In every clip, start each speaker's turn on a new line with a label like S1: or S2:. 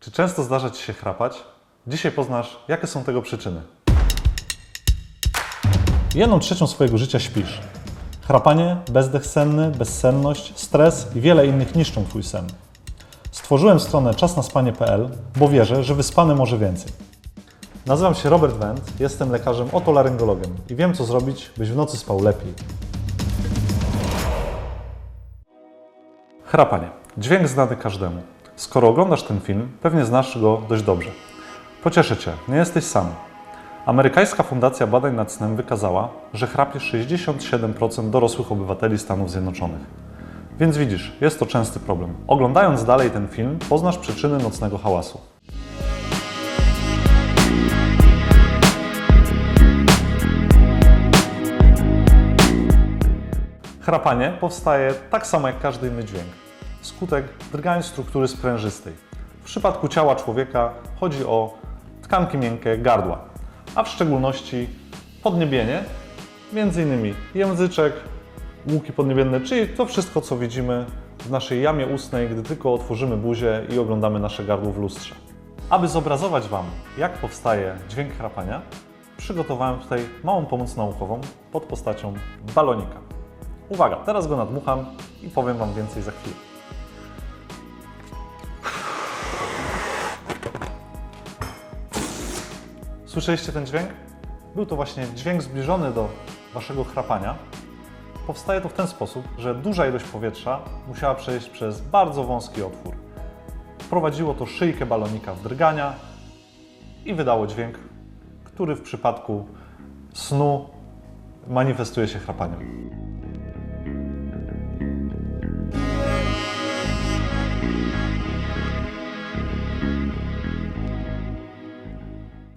S1: Czy często zdarza Ci się chrapać? Dzisiaj poznasz, jakie są tego przyczyny. Jedną trzecią swojego życia śpisz. Chrapanie, bezdech senny, bezsenność, stres i wiele innych niszczą Twój sen. Stworzyłem stronę czasnaspanie.pl, bo wierzę, że wyspany może więcej. Nazywam się Robert Wendt, jestem lekarzem otolaryngologiem i wiem, co zrobić, byś w nocy spał lepiej. Chrapanie. Dźwięk znany każdemu. Skoro oglądasz ten film, pewnie znasz go dość dobrze. Pocieszę Cię, nie jesteś sam. Amerykańska Fundacja Badań nad Snem wykazała, że chrapie 67% dorosłych obywateli Stanów Zjednoczonych. Więc widzisz, jest to częsty problem. Oglądając dalej ten film, poznasz przyczyny nocnego hałasu. Chrapanie powstaje tak samo jak każdy inny dźwięk wskutek drgań struktury sprężystej. W przypadku ciała człowieka chodzi o tkanki miękkie gardła, a w szczególności podniebienie, m.in. języczek, łuki podniebienne, czyli to wszystko, co widzimy w naszej jamie ustnej, gdy tylko otworzymy buzię i oglądamy nasze gardło w lustrze. Aby zobrazować Wam, jak powstaje dźwięk chrapania, przygotowałem tutaj małą pomoc naukową pod postacią balonika. Uwaga, teraz go nadmucham i powiem Wam więcej za chwilę. Słyszeliście ten dźwięk? Był to właśnie dźwięk zbliżony do waszego chrapania. Powstaje to w ten sposób, że duża ilość powietrza musiała przejść przez bardzo wąski otwór. Wprowadziło to szyjkę balonika w drgania i wydało dźwięk, który w przypadku snu manifestuje się chrapaniem.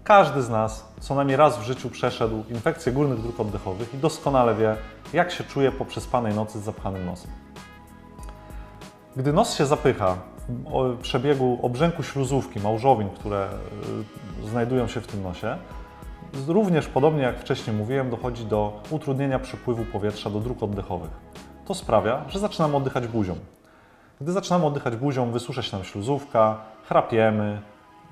S1: Każdy z nas co najmniej raz w życiu przeszedł infekcję górnych dróg oddechowych i doskonale wie, jak się czuje po przespanej nocy z zapchanym nosem. Gdy nos się zapycha w przebiegu obrzęku śluzówki, małżowin, które e, znajdują się w tym nosie, również podobnie jak wcześniej mówiłem, dochodzi do utrudnienia przepływu powietrza do dróg oddechowych. To sprawia, że zaczynamy oddychać buzią. Gdy zaczynamy oddychać buzią, wysusza się nam śluzówka, chrapiemy,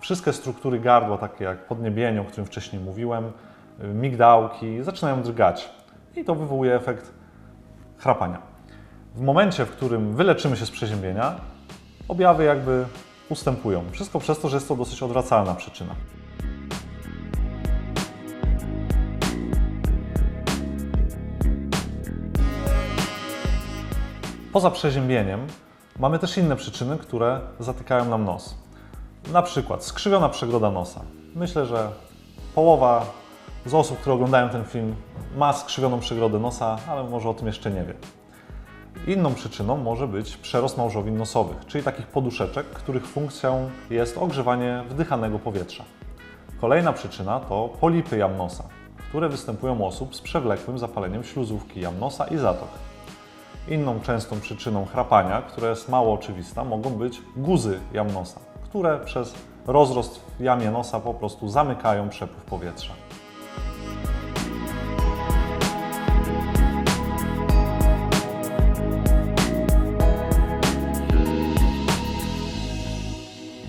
S1: wszystkie struktury gardła, takie jak podniebienie, o którym wcześniej mówiłem, y, migdałki, zaczynają drgać. I to wywołuje efekt chrapania. W momencie, w którym wyleczymy się z przeziębienia, objawy jakby ustępują. Wszystko przez to, że jest to dosyć odwracalna przyczyna. Poza przeziębieniem mamy też inne przyczyny, które zatykają nam nos. Na przykład skrzywiona przegroda nosa. Myślę, że połowa z osób, które oglądają ten film, ma skrzywioną przegrodę nosa, ale może o tym jeszcze nie wie. Inną przyczyną może być przerost małżowin nosowych, czyli takich poduszeczek, których funkcją jest ogrzewanie wdychanego powietrza. Kolejna przyczyna to polipy jam nosa, które występują u osób z przewlekłym zapaleniem śluzówki jam nosa i zatok. Inną częstą przyczyną chrapania, która jest mało oczywista, mogą być guzy jam nosa które przez rozrost w jamie nosa po prostu zamykają przepływ powietrza.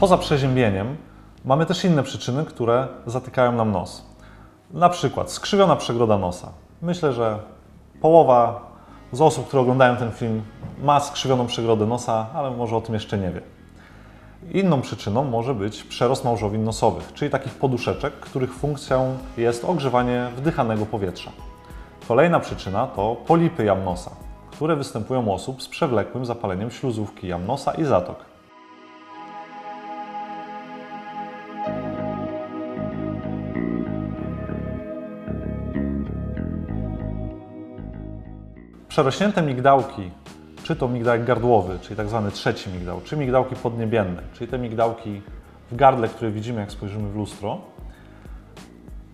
S1: Poza przeziębieniem mamy też inne przyczyny, które zatykają nam nos. Na przykład skrzywiona przegroda nosa. Myślę, że połowa z osób, które oglądają ten film, ma skrzywioną przegrodę nosa, ale może o tym jeszcze nie wie. Inną przyczyną może być przerost małżowin nosowych, czyli takich poduszeczek, których funkcją jest ogrzewanie wdychanego powietrza. Kolejna przyczyna to polipy jamnosa, które występują u osób z przewlekłym zapaleniem śluzówki jamnosa i zatok. Przerośnięte migdałki czy to migdałek gardłowy, czyli tak zwany trzeci migdał, czy migdałki podniebienne, czyli te migdałki w gardle, które widzimy, jak spojrzymy w lustro,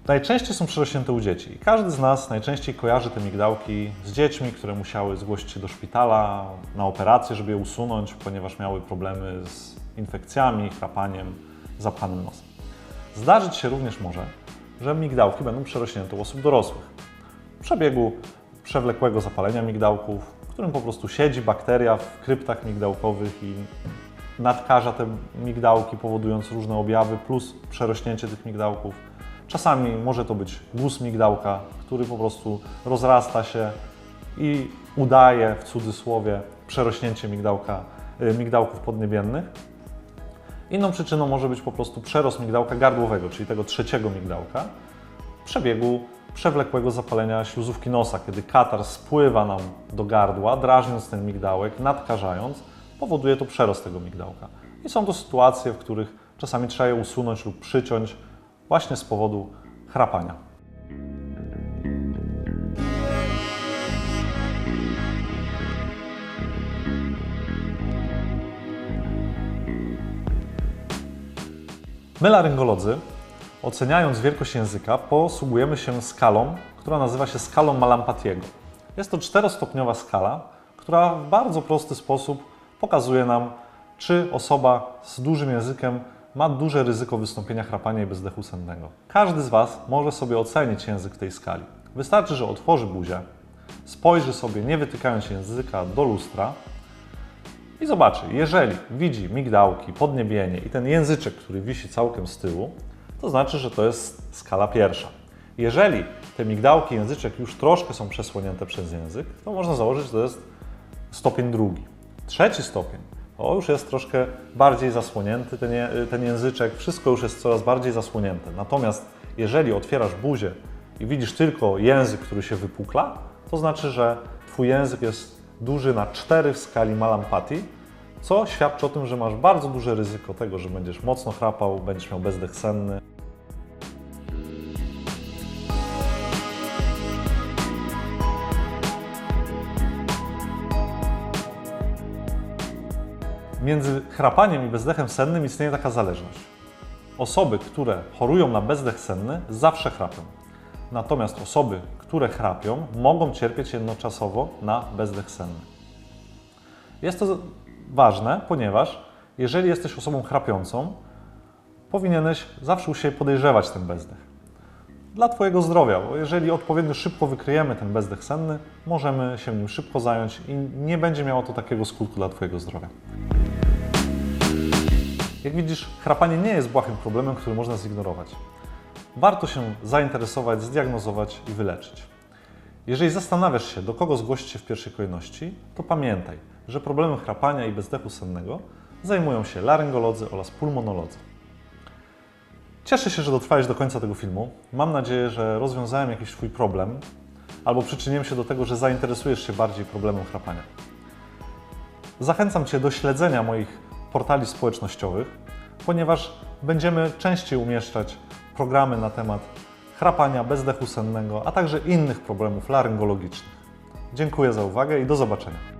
S1: najczęściej są przerośnięte u dzieci. I każdy z nas najczęściej kojarzy te migdałki z dziećmi, które musiały zgłosić się do szpitala na operację, żeby je usunąć, ponieważ miały problemy z infekcjami, chrapaniem, zapchanym nosem. Zdarzyć się również może, że migdałki będą przerośnięte u osób dorosłych. W przebiegu przewlekłego zapalenia migdałków, którym po prostu siedzi bakteria w kryptach migdałkowych i nadkaża te migdałki, powodując różne objawy, plus przerośnięcie tych migdałków. Czasami może to być głos migdałka, który po prostu rozrasta się i udaje w cudzysłowie przerośnięcie migdałka, y, migdałków podniebiennych. Inną przyczyną może być po prostu przerost migdałka gardłowego, czyli tego trzeciego migdałka, przebiegu przewlekłego zapalenia śluzówki nosa, kiedy katar spływa nam do gardła, drażniąc ten migdałek, nadkażając, powoduje to przerost tego migdałka. I są to sytuacje, w których czasami trzeba je usunąć lub przyciąć właśnie z powodu chrapania. My laryngolodzy Oceniając wielkość języka, posługujemy się skalą, która nazywa się skalą Malampatiego. Jest to czterostopniowa skala, która w bardzo prosty sposób pokazuje nam, czy osoba z dużym językiem ma duże ryzyko wystąpienia chrapania i bezdechu sennego. Każdy z Was może sobie ocenić język w tej skali. Wystarczy, że otworzy buzię, spojrzy sobie, nie wytykając języka, do lustra i zobaczy, jeżeli widzi migdałki, podniebienie i ten języczek, który wisi całkiem z tyłu, to znaczy, że to jest skala pierwsza. Jeżeli te migdałki, języczek już troszkę są przesłonięte przez język, to można założyć, że to jest stopień drugi. Trzeci stopień to już jest troszkę bardziej zasłonięty ten, je, ten języczek, wszystko już jest coraz bardziej zasłonięte. Natomiast jeżeli otwierasz buzię i widzisz tylko język, który się wypukla, to znaczy, że Twój język jest duży na 4 w skali malampati, co świadczy o tym, że masz bardzo duże ryzyko tego, że będziesz mocno chrapał, będziesz miał bezdech senny, Między chrapaniem i bezdechem sennym istnieje taka zależność. Osoby, które chorują na bezdech senny, zawsze chrapią. Natomiast osoby, które chrapią, mogą cierpieć jednoczasowo na bezdech senny. Jest to ważne, ponieważ jeżeli jesteś osobą chrapiącą, powinieneś zawsze u siebie podejrzewać ten bezdech dla Twojego zdrowia, bo jeżeli odpowiednio szybko wykryjemy ten bezdech senny, możemy się nim szybko zająć i nie będzie miało to takiego skutku dla Twojego zdrowia. Jak widzisz, chrapanie nie jest błahym problemem, który można zignorować. Warto się zainteresować, zdiagnozować i wyleczyć. Jeżeli zastanawiasz się, do kogo zgłosić się w pierwszej kolejności, to pamiętaj, że problemem chrapania i bezdechu sennego zajmują się laryngolodzy oraz pulmonolodzy. Cieszę się, że dotrwałeś do końca tego filmu. Mam nadzieję, że rozwiązałem jakiś Twój problem albo przyczyniłem się do tego, że zainteresujesz się bardziej problemem chrapania. Zachęcam Cię do śledzenia moich portali społecznościowych, ponieważ będziemy częściej umieszczać programy na temat chrapania, bezdechu sennego, a także innych problemów laryngologicznych. Dziękuję za uwagę i do zobaczenia.